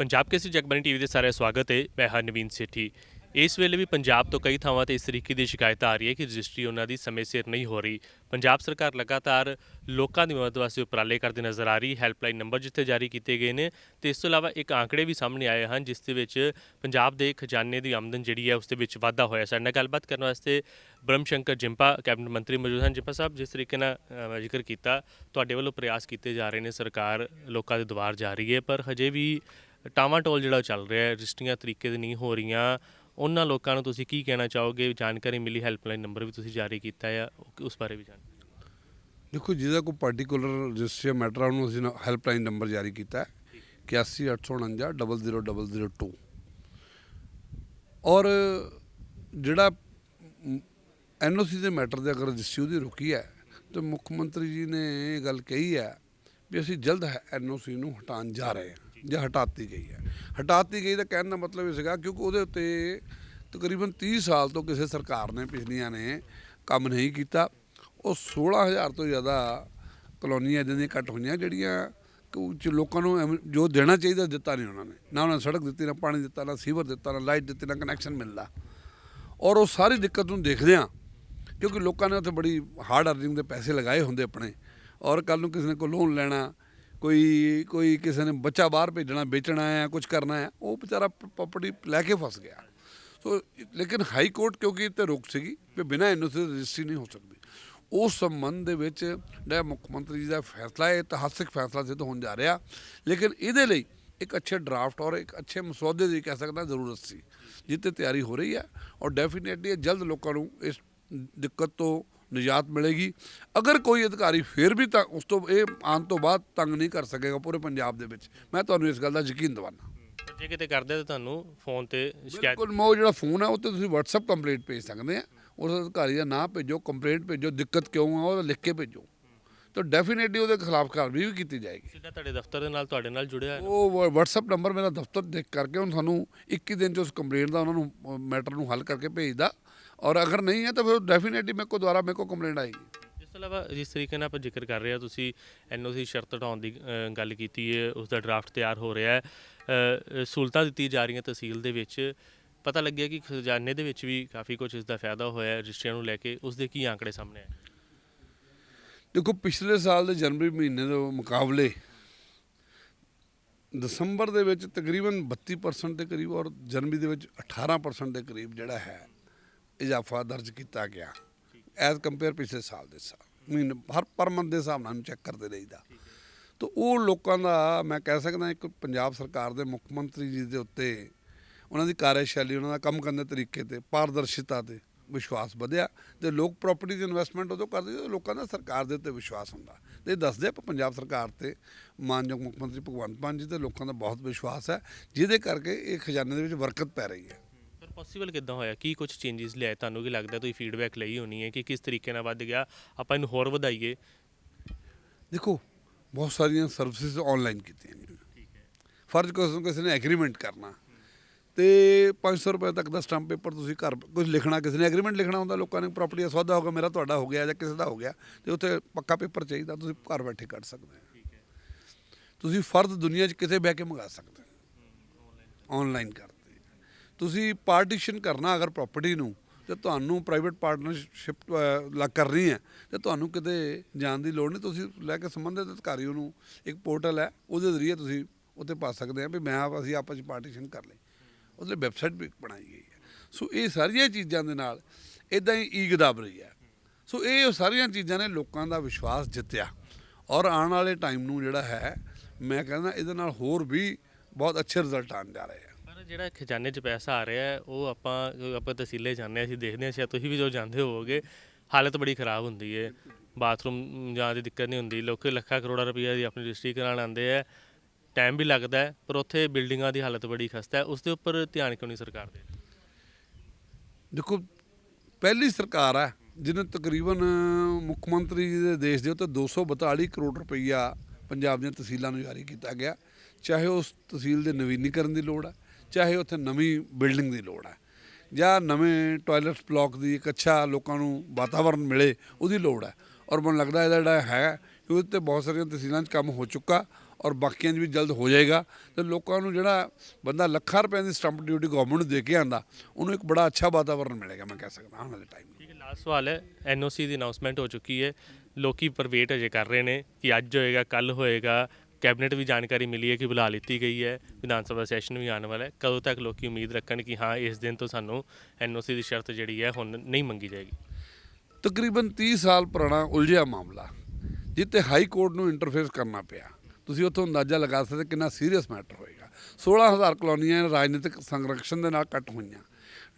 Punjab Kesari Jagbani TV ਦੇ ਸਾਰੇ ਸਵਾਗਤ ਹੈ, ਮੈਂ ਹਾਂ ਨਵੀਨ ਸੇਠੀ। ਇਸ ਵੇਲੇ ਵੀ ਪੰਜਾਬ ਤੋਂ ਕਈ ਥਾਵਾਂ ਤੇ ਇਸ ਤਰੀਕੇ ਦੀ ਸ਼ਿਕਾਇਤ ਆ ਰਹੀ ਹੈ ਕਿ ਰਜਿਸਟਰੀ ਉਹਨਾਂ ਦੀ ਸਮੇਂ ਸਿਰ ਨਹੀਂ ਹੋ ਰਹੀ। ਪੰਜਾਬ ਸਰਕਾਰ ਲਗਾਤਾਰ ਲੋਕਾਂ ਦੀ ਮਦਦ ਵਾਸਤੇ ਉਪਰਾਲੇ ਕਰਦੇ ਨਜ਼ਰ ਆ ਰਹੀ, ਹੈਲਪਲਾਈਨ ਨੰਬਰ ਜਿੱਥੇ ਜਾਰੀ ਕੀਤੇ ਗਏ ਨੇ, ਤੇ ਇਸ ਤੋਂ ਇਲਾਵਾ ਇੱਕ ਆંકੜੇ ਵੀ ਸਾਹਮਣੇ ਆਏ ਹਨ, ਜਿਸ ਦੇ ਵਿੱਚ ਪੰਜਾਬ ਦੇ ਖਜ਼ਾਨੇ ਦੀ ਆਮਦਨ ਜਿਹੜੀ ਹੈ ਉਸ ਦੇ ਵਿੱਚ ਵਾਧਾ ਹੋਇਆ। ਸਾਡੇ ਨਾਲ ਗੱਲਬਾਤ ਕਰਨ ਵਾਸਤੇ ਬ੍ਰਹਮ ਸ਼ੰਕਰ ਜਿੰਪਾ, ਕੈਬਨਿਟ ਮੰਤਰੀ ਮੌਜੂਦ ਹਨ। ਜਿੰਪਾ ਸਾਹਿਬ, ਜਿਸ ਤਰੀਕੇ ਨਾਲ ਜ਼ਿਕਰ ਕੀਤਾ, ਤੁਹਾਡੇ ਵੱਲੋਂ ਪ੍ਰਯਾਸ ਕੀਤੇ ਜਾ ਰਹੇ ਨੇ, ਸਰਕਾਰ ਲੋਕਾਂ ਦੇ ਦੁਆਰ ਜਾ ਰਹੀ ਹੈ, ਪਰ ਹਜੇ ਵੀ ਟਾਵਾਂ ਟੋਲ ਜਿਹੜਾ ਚੱਲ ਰਿਹਾ ਹੈ, ਰਜਿਸਟਰੀਆਂ ਤਰੀਕੇ ਦੇ ਨਹੀਂ ਹੋ ਰਹੀਆਂ। ਉਹਨਾਂ ਲੋਕਾਂ ਨੂੰ ਤੁਸੀਂ ਕੀ ਕਹਿਣਾ ਚਾਹੋਗੇ? ਜਾਣਕਾਰੀ ਮਿਲੀ ਹੈਲਪਲਾਈਨ ਨੰਬਰ ਵੀ ਤੁਸੀਂ ਜਾਰੀ ਕੀਤਾ ਹੈ ਉਹ- ਉਸ ਬਾਰੇ ਵੀ ਜਾਣਕਾਰੀ। ਦੇਖੋ, ਜਿਹਦਾ ਕੋਈ ਪਾਰਟਿਕੂਲਰ ਰਜਿਸਟਰੀ ਮੈਟਰ ਆ, ਉਹਨੂੰ ਅਸੀਂ ਹੈਲਪਲਾਈਨ ਨੰਬਰ ਜਾਰੀ ਕੀਤਾ ਹੈ 818449 00002 ਔਰ ਜਿਹੜਾ ਐਨਓਸੀ ਦੇ ਮੈਟਰ ਦੇ ਅਗਰ ਰਜਿਸਟਰੀ ਉਹਦੀ ਰੁਕੀ ਹੈ, ਤੇ ਮੁੱਖ ਮੰਤਰੀ ਜੀ ਨੇ ਇਹ ਗੱਲ ਕਹੀ ਹੈ ਵੀ ਅਸੀਂ ਜਲਦ ਐਨਓਸੀ ਨੂੰ ਹਟਾਉਣ ਜਾ ਰਹੇ ਹਾਂ। ਜਾਂ ਹਟਾਤੀ ਗਈ ਹੈ। ਹਟਾਤੀ ਗਈ ਦਾ ਕਹਿਣ ਦਾ ਮਤਲਬ ਇਹ ਸੀਗਾ ਕਿਉਂਕਿ ਉਹਦੇ ਉੱਤੇ ਤਕਰੀਬਨ 30 ਸਾਲ ਤੋਂ ਕਿਸੇ ਸਰਕਾਰ ਨੇ, ਪਿਛਲੀਆਂ ਨੇ ਕੰਮ ਨਹੀਂ ਕੀਤਾ। ਉਹ 16000 ਤੋਂ ਜ਼ਿਆਦਾ ਕਲੋਨੀਆਂ ਇਦਾਂ ਦੀਆਂ ਕੱਟ ਹੋਈਆਂ ਜਿਹੜੀਆਂ ਕਿ ਲੋਕਾਂ ਨੂੰ ਐਵੇਂ ਜੋ ਦੇਣਾ ਚਾਹੀਦਾ ਦਿੱਤਾ ਨਹੀਂ ਉਹਨਾਂ ਨੇ। ਨਾ ਉਹਨਾਂ ਨੇ ਸੜਕ ਦਿੱਤੀ, ਨਾ ਪਾਣੀ ਦਿੱਤਾ, ਨਾ ਸੀਵਰ ਦਿੱਤਾ, ਨਾ ਲਾਈਟ ਦਿੱਤੀ, ਨਾ ਕਨੈਕਸ਼ਨ ਮਿਲਦਾ। ਔਰ ਉਹ ਸਾਰੀ ਦਿੱਕਤ ਨੂੰ ਦੇਖਦੇ ਆ ਕਿਉਂਕਿ ਲੋਕਾਂ ਨੇ ਉੱਥੇ ਬੜੀ ਹਾਰਡ ਅਰਨਿੰਗ ਦੇ ਪੈਸੇ ਲਗਾਏ ਹੁੰਦੇ ਆਪਣੇ। ਔਰ ਕੱਲ ਨੂੰ ਕਿਸੇ ਨੇ ਕੋਈ ਲੋਨ ਲੈਣਾ ਕੋਈ ਕੋਈ ਕਿਸੇ ਨੇ ਬੱਚਾ ਬਾਹਰ ਭੇਜਣਾ, ਵੇਚਣਾ ਹੈ ਕੁਝ ਕਰਨਾ ਹੈ, ਉਹ ਵਿਚਾਰਾ ਪ੍ਰਾਪਰਟੀ ਲੈ ਕੇ ਫਸ ਗਿਆ। ਸੋ ਲੇਕਿਨ ਹਾਈ ਕੋਰਟ ਕਿਉਂਕਿ ਤੇ ਰੋਕ ਸੀਗੀ ਕਿ ਬਿਨਾਂ ਐਨਓਸੀ ਰਜਿਸਟਰੀ ਨਹੀਂ ਹੋ ਸਕਦੀ। ਉਸ ਸੰਬੰਧ ਦੇ ਵਿੱਚ ਜਿਹੜਾ ਮੁੱਖ ਮੰਤਰੀ ਜੀ ਦਾ ਫੈਸਲਾ ਹੈ, ਇਤਿਹਾਸਿਕ ਫੈਸਲਾ ਸਿੱਧ ਹੋਣ ਜਾ ਰਿਹਾ। ਲੇਕਿਨ ਇਹਦੇ ਲਈ ਇੱਕ ਅੱਛੇ ਡਰਾਫਟ ਔਰ ਇੱਕ ਅੱਛੇ ਮਸੌਦੇ ਦੀ ਕਹਿ ਸਕਦਾ ਜ਼ਰੂਰਤ ਸੀ ਜਿੱਤੇ ਤਿਆਰੀ ਹੋ ਰਹੀ ਹੈ। ਔਰ ਡੈਫੀਨੇਟਲੀ ਜਲਦ ਲੋਕਾਂ ਨੂੰ ਇਸ ਦਿੱਕਤ ਤੋਂ ਨਿਜਾਤ ਮਿਲੇਗੀ। ਅਗਰ ਕੋਈ ਅਧਿਕਾਰੀ ਫਿਰ ਵੀ ਤਾਂ ਉਸ ਤੋਂ ਇਹ ਆਉਣ ਤੋਂ ਬਾਅਦ ਤੰਗ ਨਹੀਂ ਕਰ ਸਕੇਗਾ ਪੂਰੇ ਪੰਜਾਬ ਦੇ ਵਿੱਚ। ਮੈਂ ਤੁਹਾਨੂੰ ਇਸ ਗੱਲ ਦਾ ਯਕੀਨ ਦਿਵਾਨਾ ਜੇ ਕਿਤੇ ਕਰਦੇ ਤਾਂ ਤੁਹਾਨੂੰ ਫੋਨ ਤੇ ਸ਼ਿਕਾਇਤ ਬਿਲਕੁਲ ਮੋ ਜਿਹੜਾ ਫੋਨ ਹੈ ਉਹ ਤੇ ਤੁਸੀਂ WhatsApp ਕੰਪਲੇਂਟ ਭੇਜ ਸਕਦੇ ਆ। ਉਸ ਅਧਿਕਾਰੀ ਦਾ ਨਾਮ ਭੇਜੋ ਕੰਪਲੇਂਟ ਭੇਜੋ ਦਿੱਕਤ ਕਿਉਂ ਆ ਉਹ ਲਿਖ ਕੇ ਭੇਜੋ। ਤਾਂ ਡੈਫੀਨੇਟਲੀ ਉਹਦੇ ਖਿਲਾਫ ਕਾਰਵਾਈ ਵੀ ਕੀਤੀ ਜਾਏਗੀ। ਸਿੱਧਾ ਤੁਹਾਡੇ ਦਫ਼ਤਰ ਦੇ ਨਾਲ ਤੁਹਾਡੇ ਨਾਲ ਜੁੜਿਆ ਹੈ ਉਹ WhatsApp ਨੰਬਰ ਮੇਰਾ ਦਫ਼ਤਰ ਦੇਖ ਕਰਕੇ ਹੁਣ ਤੁਹਾਨੂੰ 21 ਦਿਨ ਚ ਉਸ ਕੰਪਲੇਂਟ ਦਾ ਉਹਨਾਂ ਨੂੰ ਮੈਟਰ ਨੂੰ ਹੱਲ ਕਰਕੇ ਭੇਜਦਾ। ਔਰ ਅਗਰ ਨਹੀਂ ਹੈ ਤਾਂ ਫਿਰ ਡੈਫੀਨੇਟਲੀ ਮੇਰੇ ਕੋਲ ਦੁਬਾਰਾ ਮੇਰੇ ਕੋਲ ਕੰਪਲੇਂਟ ਆਏਗੀ। ਇਸ ਤੋਂ ਇਲਾਵਾ ਜਿਸ ਤਰੀਕੇ ਨਾਲ ਆਪਾਂ ਜ਼ਿਕਰ ਕਰ ਰਹੇ ਹਾਂ ਤੁਸੀਂ ਐਨਓਸੀ ਸ਼ਰਤ ਹਟਾਉਣ ਦੀ ਅ, ਗੱਲ ਕੀਤੀ ਹੈ ਉਸ ਦਾ ਡਰਾਫਟ ਤਿਆਰ ਹੋ ਰਿਹਾ ਹੈ। ਅ, ਅ, ਸਹੂਲਤਾਂ ਦਿੱਤੀ ਜਾ ਰਹੀਆਂ ਤਹਿਸੀਲ ਦੇ ਵਿੱਚ। ਪਤਾ ਲੱਗਿਆ ਕਿ ਖਜ਼ਾਨੇ ਦੇ ਵਿੱਚ ਵੀ ਕਾਫੀ ਕੁਝ ਇਸ ਦਾ ਫਾਇਦਾ ਹੋਇਆ ਹੈ ਰਜਿਸਟਰੀਆਂ ਨੂੰ ਲੈ ਕੇ। ਉਸ ਦੇ ਕੀ ਆંકੜੇ ਸਾਹਮਣੇ ਆਏ? ਦੇਖੋ ਪਿਛਲੇ ਸਾਲ ਦੇ ਜਨਵਰੀ ਮਹੀਨੇ ਦੇ ਮੁਕਾਬਲੇ ਦਸੰਬਰ ਦੇ ਵਿੱਚ ਤਕਰੀਬਨ 32% ਦੇ ਕਰੀਬ ਔਰ ਜਨਵਰੀ ਦੇ ਵਿੱਚ 18% ਦੇ ਕਰੀਬ ਜਿਹੜਾ ਹੈ ਇਜ਼ਾਫਾ ਦਰਜ ਕੀਤਾ ਗਿਆ। ਐਜ਼ ਕੰਪੇਅਰ ਪਿਛਲੇ ਸਾਲ ਦੇ ਸਾਲ, ਮਹੀਨੇ, ਹਰ ਪਰ ਮੰਥ ਦੇ ਹਿਸਾਬ ਨਾਲ ਚੈੱਕ ਕਰਦੇ ਰਹੀਦਾ। ਤਾਂ ਉਹ ਲੋਕਾਂ ਦਾ ਮੈਂ ਕਹਿ ਸਕਦਾ ਇੱਕ ਪੰਜਾਬ ਸਰਕਾਰ ਦੇ ਮੁੱਖ ਮੰਤਰੀ ਜੀ ਦੇ ਉੱਤੇ ਉਹਨਾਂ ਦੀ ਕਾਰਜਸ਼ੈਲੀ, ਉਹਨਾਂ ਦਾ ਕੰਮ ਕਰਨ ਦੇ ਤਰੀਕੇ ਤੇ, ਪਾਰਦਰਸ਼ਿਤਾ ਤੇ ਵਿਸ਼ਵਾਸ ਵਧਿਆ ਤੇ ਲੋਕ ਪ੍ਰਾਪਰਟੀ ਦੀ ਇਨਵੈਸਟਮੈਂਟ ਉਦੋਂ ਕਰਦੇ ਜਦੋਂ ਲੋਕਾਂ ਦਾ ਸਰਕਾਰ ਦੇ ਉੱਤੇ ਵਿਸ਼ਵਾਸ ਹੁੰਦਾ। ਤੇ ਇਹ ਦੱਸਦੇ ਆ ਪੰਜਾਬ ਸਰਕਾਰ ਤੇ ਮਾਨਯੋਗ ਮੁੱਖ ਮੰਤਰੀ ਭਗਵੰਤ ਮਾਨ ਜੀ ਤੇ ਲੋਕਾਂ ਦਾ ਬਹੁਤ ਵਿਸ਼ਵਾਸ ਹੈ, ਜਿਹਦੇ ਕਰਕੇ ਇਹ ਖਜ਼ਾਨੇ ਦੇ ਵਿੱਚ ਬਰਕਤ ਪੈ ਰਹੀ ਹੈ। ਪੋਸੀਬਲ ਕਿੱਦਾਂ ਹੋਇਆ? ਕੀ ਕੁਝ ਚੇਂਜਸ ਲਿਆਏ? ਤੁਹਾਨੂੰ ਕੀ ਲੱਗਦਾ ਤੁਸੀਂ ਫੀਡਬੈਕ ਲਈ ਹੋਣੀ ਹੈ ਕਿ ਕਿਸ ਤਰੀਕੇ ਨਾਲ ਵੱਧ ਗਿਆ? ਆਪਾਂ ਇਹਨੂੰ ਹੋਰ ਵਧਾਈਏ। ਦੇਖੋ ਬਹੁਤ ਸਾਰੀਆਂ ਸਰਵਿਸਿਜ਼ ਆਨਲਾਈਨ ਕੀਤੀਆਂ ਨੇ। ਫਰਜ਼ ਕਿਸੇ ਕਿਸੇ ਨੇ ਐਗਰੀਮੈਂਟ ਕਰਨਾ। ਤੇ 500 ਰੁਪਏ ਤੱਕ ਦਾ ਸਟੰਪ ਪੇਪਰ ਤੁਸੀਂ ਘਰ ਕੁਝ ਲਿਖਣਾ ਕਿਸੇ ਨੇ ਐਗਰੀਮੈਂਟ ਲਿਖਣਾ ਹੁੰਦਾ ਲੋਕਾਂ ਨੇ ਪ੍ਰਾਪਰਟੀ ਦਾ ਸੌਦਾ ਹੋ ਗਿਆ ਮੇਰਾ ਤੁਹਾਡਾ ਹੋ ਗਿਆ ਜਾਂ ਕਿਸੇ ਦਾ ਹੋ ਗਿਆ ਤੇ ਉੱਥੇ ਪੱਕਾ ਪੇਪਰ ਚਾਹੀਦਾ ਤੁਸੀਂ ਘਰ ਬੈਠੇ ਕੱਢ ਸਕਦੇ ਹੋ। ਤੁਸੀਂ ਫਰਦ ਦੁਨੀਆ 'ਚ ਕਿਤੇ ਬਹਿ ਕੇ ਮੰਗਾ ਸਕਦੇ ਹੋ। ਆਨਲਾਈਨ ਕਰਦੇ ਤੁਸੀਂ ਪਾਰਟੀਸ਼ਨ ਕਰਨਾ ਅਗਰ ਪ੍ਰਾਪਰਟੀ ਨੂੰ, ਤੇ ਤੁਹਾਨੂੰ ਪ੍ਰਾਈਵੇਟ ਪਾਰਟਨਰਸ਼ਿਪ ਲੱਗ ਕਰਨੀ ਹੈ, ਤੇ ਤੁਹਾਨੂੰ ਕਿਤੇ ਜਾਣ ਦੀ ਲੋੜ ਨਹੀਂ। ਤੁਸੀਂ ਲੈ ਕੇ ਸੰਬੰਧਿਤ ਅਧਿਕਾਰੀ ਨੂੰ ਇੱਕ ਪੋਰਟਲ ਹੈ, ਉਹਦੇ ਜ਼ਰੀਏ ਤੁਸੀਂ ਉੱਤੇ ਪਾ ਸਕਦੇ ਆ ਵੀ ਮੈਂ ਆਪ, ਅਸੀਂ ਆਪਸ ਵਿੱਚ ਪਾਰਟੀਸ਼ਨ ਕਰ ਲਈ ਉਹਦੇ ਲਈ ਵੈਬਸਾਈਟ ਵੀ ਬਣਾਈ ਗਈ ਹੈ। ਸੋ ਇਹ ਸਾਰੀਆਂ ਚੀਜ਼ਾਂ ਦੇ ਨਾਲ ਇਦਾਂ ਹੀ ਈ ਦਬ ਰਹੀ ਹੈ। ਸੋ ਇਹ ਸਾਰੀਆਂ ਚੀਜ਼ਾਂ ਨੇ ਲੋਕਾਂ ਦਾ ਵਿਸ਼ਵਾਸ ਜਿੱਤਿਆ। ਔਰ ਆਉਣ ਵਾਲੇ ਟਾਈਮ ਨੂੰ ਜਿਹੜਾ ਹੈ, ਮੈਂ ਕਹਿੰਦਾ ਇਹਦੇ ਨਾਲ ਹੋਰ ਵੀ ਬਹੁਤ ਅੱਛੇ ਰਿਜ਼ਲਟ ਆਉਣ ਜਾ ਰਹੇ ਆ। ਜਿਹੜਾ ਖਜ਼ਾਨੇ 'ਚ ਪੈਸਾ ਆ ਰਿਹਾ ਹੈ, ਉਹ ਆਪਾਂ ਆਪਾਂ ਤਹਿਸੀਲੇ ਜਾਂਦੇ ਹਾਂ, ਅਸੀਂ ਦੇਖਦੇ ਹਾਂ, ਸ਼ਾਇਦ ਤੁਸੀਂ ਵੀ ਜੋ ਜਾਂਦੇ ਹੋਵੋਗੇ, ਹਾਲਤ ਬੜੀ ਖਰਾਬ ਹੁੰਦੀ ਹੈ। ਬਾਥਰੂਮ ਜਾਂ ਦੀ ਦਿੱਕਤ ਨਹੀਂ ਹੁੰਦੀ, ਲੋਕ ਲੱਖਾਂ ਕਰੋੜਾਂ ਰੁਪਈਆ ਦੀ ਆਪਣੀ ਰਜਿਸਟਰੀ ਕਰਾਉਣ ਆਉਂਦੇ ਆ। ਟਾਈਮ ਵੀ ਲੱਗਦਾ ਹੈ, ਪਰ ਉੱਥੇ ਬਿਲਡਿੰਗਾਂ ਦੀ ਹਾਲਤ ਬੜੀ ਖਸਤਾ ਹੈ ਉਸ ਦੇ ਉੱਪਰ ਧਿਆਨ ਕਿਉਂ ਨਹੀਂ ਸਰਕਾਰ ਦੇ ਦੇਖੋ, ਪਹਿਲੀ ਸਰਕਾਰ ਹੈ, ਜਿਹਨੇ ਤਕਰੀਬਨ ਮੁੱਖ ਮੰਤਰੀ ਜੀ ਦੇ ਦੇਸ਼ ਦੇ ਉੱਤੇ 242 ਕਰੋੜ ਰੁਪਈਆ ਪੰਜਾਬ ਦੀਆਂ ਤਹਿਸੀਲਾਂ ਨੂੰ ਜਾਰੀ ਕੀਤਾ ਗਿਆ। ਚਾਹੇ ਉਸ ਤਹਿਸੀਲ ਦੇ ਨਵੀਨੀਕਰਨ ਦੀ ਲੋੜ ਆ ਚਾਹੇ ਉੱਥੇ ਨਵੀਂ ਬਿਲਡਿੰਗ ਦੀ ਲੋੜ ਹੈ ਜਾਂ ਨਵੇਂ ਟਾਇਲਟਸ ਬਲਾਕ ਦੀ ਇੱਕ ਅੱਛਾ ਲੋਕਾਂ ਨੂੰ ਵਾਤਾਵਰਣ ਮਿਲੇ, ਉਹਦੀ ਲੋੜ ਹੈ। ਔਰ ਮੈਨੂੰ ਲੱਗਦਾ ਇਹਦਾ ਜਿਹੜਾ ਹੈ ਕਿ ਉਹਦੇ ਤੇ ਬਹੁਤ ਸਾਰੀਆਂ ਤਹਿਸੀਲਾਂ 'ਚ ਕੰਮ ਹੋ ਚੁੱਕਾ ਔਰ ਬਾਕੀਆਂ 'ਚ ਵੀ ਜਲਦ ਹੋ ਜਾਏਗਾ। ਤੇ ਲੋਕਾਂ ਨੂੰ ਜਿਹੜਾ ਬੰਦਾ ਲੱਖਾਂ ਰੁਪਏ ਦੀ ਸਟੰਪ ਡਿਊਟੀ ਗਵਰਨਮੈਂਟ ਨੂੰ ਦੇ ਕੇ ਆਂਦਾ, ਉਹਨੂੰ ਇੱਕ ਬੜਾ ਅੱਛਾ ਵਾਤਾਵਰਣ ਮਿਲੇਗਾ, ਮੈਂ ਕਹਿ ਸਕਦਾ ਆਉਣ ਵਾਲੇ ਟਾਈਮ ਠੀਕ ਹੈ ਲਾਸਟ ਸਵਾਲ ਹੈ ਐਨਓਸੀ ਦੀ ਅਨਾਉਂਸਮੈਂਟ ਹੋ ਚੁੱਕੀ ਹੈ। ਲੋਕੀ ਪਰ ਵੇਟ ਅਜੇ ਕਰ ਰਹੇ ਨੇ ਕਿ ਅੱਜ ਹੋਏਗਾ ਕੱਲ ਹੋਏਗਾ ਕੈਬਨਿਟ ਵੀ ਜਾਣਕਾਰੀ ਮਿਲੀ ਹੈ ਕਿ ਬੁਲਾ ਲਿੱਤੀ ਗਈ ਹੈ, ਵਿਧਾਨ ਸਭਾ ਸੈਸ਼ਨ ਵੀ ਆਉਣ ਵਾਲਾ ਹੈ। ਕਦੋਂ ਤੱਕ ਲੋਕੀ ਉਮੀਦ ਰੱਖਣ ਕਿ ਹਾਂ, ਇਸ ਦਿਨ ਤੋਂ ਸਾਨੂੰ ਐਨਓਸੀ ਦੀ ਸ਼ਰਤ ਜਿਹੜੀ ਹੈ, ਹੁਣ ਨਹੀਂ ਮੰਗੀ ਜਾਏਗੀ? ਤਕਰੀਬਨ 30 ਸਾਲ ਪੁਰਾਣਾ ਉਲਝਿਆ ਮਾਮਲਾ ਜਿੱਤੇ ਹਾਈ ਕੋਰਟ ਨੂੰ ਇੰਟਰਫੇਸ ਕਰਨਾ ਪਿਆ। ਤੁਸੀਂ ਉੱਥੋਂ ਅੰਦਾਜ਼ਾ ਲਗਾ ਸਕਦੇ ਕਿੰਨਾ ਸੀਰੀਅਸ ਮੈਟਰ ਹੋਏਗਾ। 16000 ਕਲੋਨੀਆਂ ਰਾਜਨੀਤਿਕ ਸੰਰਕਸ਼ਣ ਦੇ ਨਾਲ ਕੱਟ ਹੋਈਆਂ।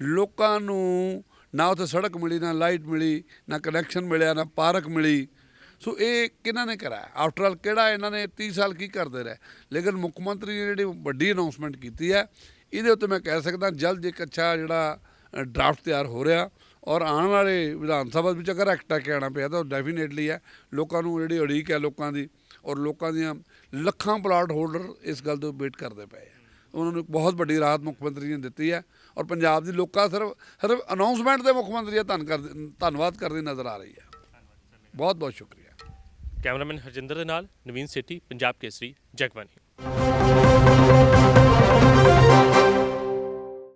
ਲੋਕਾਂ ਨੂੰ ਨਾ ਉੱਥੇ ਸੜਕ ਮਿਲੀ, ਨਾ ਲਾਈਟ ਮਿਲੀ, ਨਾ ਕਨੈਕਸ਼ਨ ਮਿਲਿਆ, ਨਾ ਪਾਰਕ ਮਿਲੀ। ਸੋ ਇਹ ਕਿਹਨਾਂ ਨੇ ਕਰਾਇਆ? ਆਫਟਰ ਆਲ ਕਿਹੜਾ ਇਹਨਾਂ ਨੇ 30 ਸਾਲ ਕੀ ਕਰਦੇ ਰਹੇ? ਲੇਕਿਨ ਮੁੱਖ ਮੰਤਰੀ ਨੇ ਜਿਹੜੀ ਵੱਡੀ ਅਨਾਉਂਸਮੈਂਟ ਕੀਤੀ ਹੈ, ਇਹਦੇ ਉੱਤੇ ਮੈਂ ਕਹਿ ਸਕਦਾ ਜਲਦ ਇੱਕ ਅੱਛਾ ਜਿਹੜਾ ਡਰਾਫਟ ਤਿਆਰ ਹੋ ਰਿਹਾ। ਔਰ ਆਉਣ ਵਾਲੇ ਵਿਧਾਨ ਸਭਾ ਵਿੱਚ ਅਗਰ ਐਕਟ ਆ ਕੇ ਆਉਣਾ ਪਿਆ, ਤਾਂ ਡੈਫੀਨੇਟਲੀ ਹੈ। ਲੋਕਾਂ ਨੂੰ ਜਿਹੜੀ ਉਡੀਕ ਹੈ ਲੋਕਾਂ ਦੀ, ਔਰ ਲੋਕਾਂ ਦੀਆਂ ਲੱਖਾਂ ਪਲਾਟ ਹੋਲਡਰ ਇਸ ਗੱਲ ਤੋਂ ਵੇਟ ਕਰਦੇ ਪਏ ਆ। ਉਹਨਾਂ ਨੂੰ ਬਹੁਤ ਵੱਡੀ ਰਾਹਤ ਮੁੱਖ ਮੰਤਰੀ ਨੇ ਦਿੱਤੀ ਹੈ। ਔਰ ਪੰਜਾਬ ਦੀ ਲੋਕਾਂ ਸਿਰਫ ਸਿਰਫ ਅਨਾਉਂਸਮੈਂਟ ਦੇ ਮੁੱਖ ਮੰਤਰੀ ਦਾ ਧੰਨ ਕਰ, ਧੰਨਵਾਦ ਕਰਦੀ ਨਜ਼ਰ ਆ ਰਹੀ ਹੈ। ਬਹੁਤ ਬਹੁਤ ਸ਼ੁਕਰੀਆ। ਕੈਮਰਾਮੈਨ ਹਰਜਿੰਦਰ ਦੇ ਨਾਲ ਨਵੀਨ ਸੇਠੀ ਪੰਜਾਬ ਕੇਸਰੀ ਜਗਬਾਨੀ